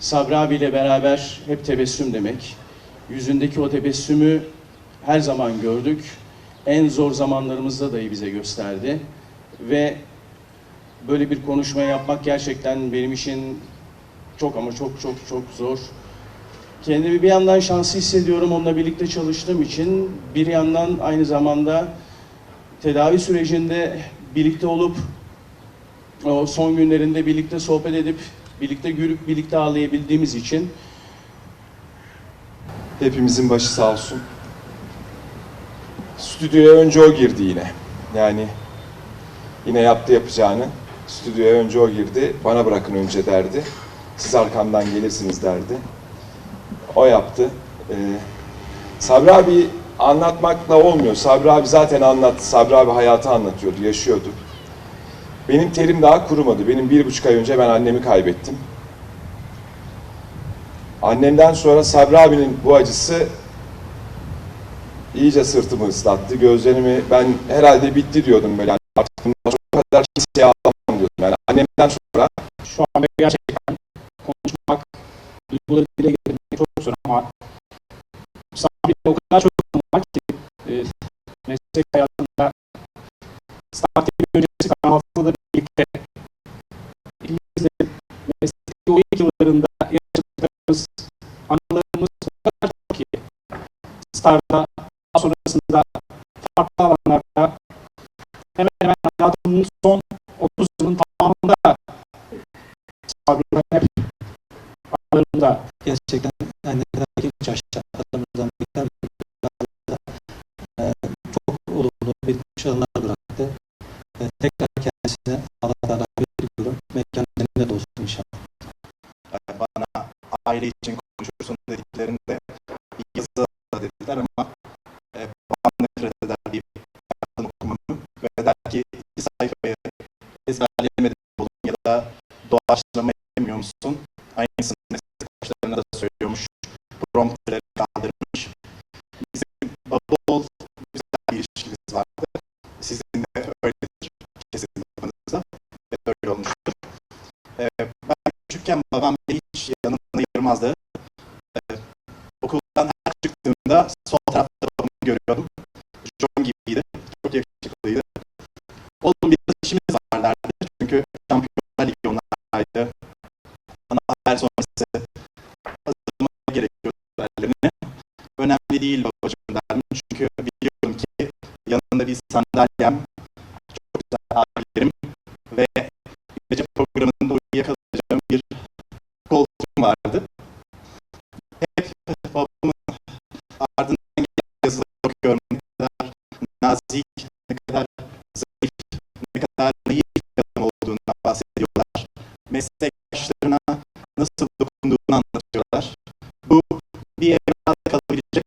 Sabri abiyle beraber hep tebessüm demek. Yüzündeki o tebessümü her zaman gördük. En zor zamanlarımızda dahi bize gösterdi. Ve böyle bir konuşma yapmak gerçekten benim için çok ama çok çok çok zor. Kendimi bir yandan şanslı hissediyorum onunla birlikte çalıştığım için. Bir yandan aynı zamanda tedavi sürecinde birlikte olup o son günlerinde birlikte sohbet edip birlikte gülüp birlikte ağlayabildiğimiz için Hepimizin başı sağ olsun. Stüdyoya önce o girdi yine. Yani yine yaptı yapacağını. Stüdyoya önce o girdi. Bana bırakın önce derdi. Siz arkamdan gelirsiniz derdi. O yaptı. Ee, Sabri abi anlatmakla olmuyor. Sabri abi zaten anlattı. Sabri abi hayatı anlatıyordu, yaşıyordu. Benim terim daha kurumadı. Benim bir buçuk ay önce ben annemi kaybettim. Annemden sonra Sabri abinin bu acısı iyice sırtımı ıslattı. Gözlerimi ben herhalde bitti diyordum böyle. Artık bundan sonra kadar kimseye ağlamam diyordum. Yani annemden sonra şu anda gerçekten konuşmak, duyguları dile getirmek çok zor ama Sabri'yle o kadar çok var ki e, meslek hayatında start yıllarında yaşadıklarımız, anılarımız o kadar çok ki Star'da sonrasında farklı alanlarda hemen hemen hayatımın son 30 yılın tamamında Sabri'yle hep aralarında gerçekten yani ne kadar genç yaşta aramızdan bekler e, çok olumlu bir başarılar bıraktı. Tekrar kendisine Allah'tan aile için konuşursun dediklerinde yazı dediler ama e, babam nefret eder deyip yaptığını okumamı ve der ki iki sayfayı ezberleyemedim oğlum ya da doğaçlama yapamıyor musun? Aynısını meslektaşlarına da söylüyormuş. Prompterleri kaldırmış. Bizim oğul güzel bir ilişkimiz vardı. Sizin de öyledir kesin babanızda ve öyle olmuştur. E, ben küçükken babam çıktığımda sol tarafta görüyordum. John gibiydi. Çok yakışıklıydı. Oğlum bir işimiz var derdi. Çünkü Şampiyonlar Ligi onlardaydı. Bana haber sonrası hazırlama gerekiyordu derlerine. Önemli değil babacığım derdim. Çünkü biliyorum ki yanında bir sandalyem, meslektaşlarına nasıl dokunduğunu anlatıyorlar. Bu bir evrada kalabilecek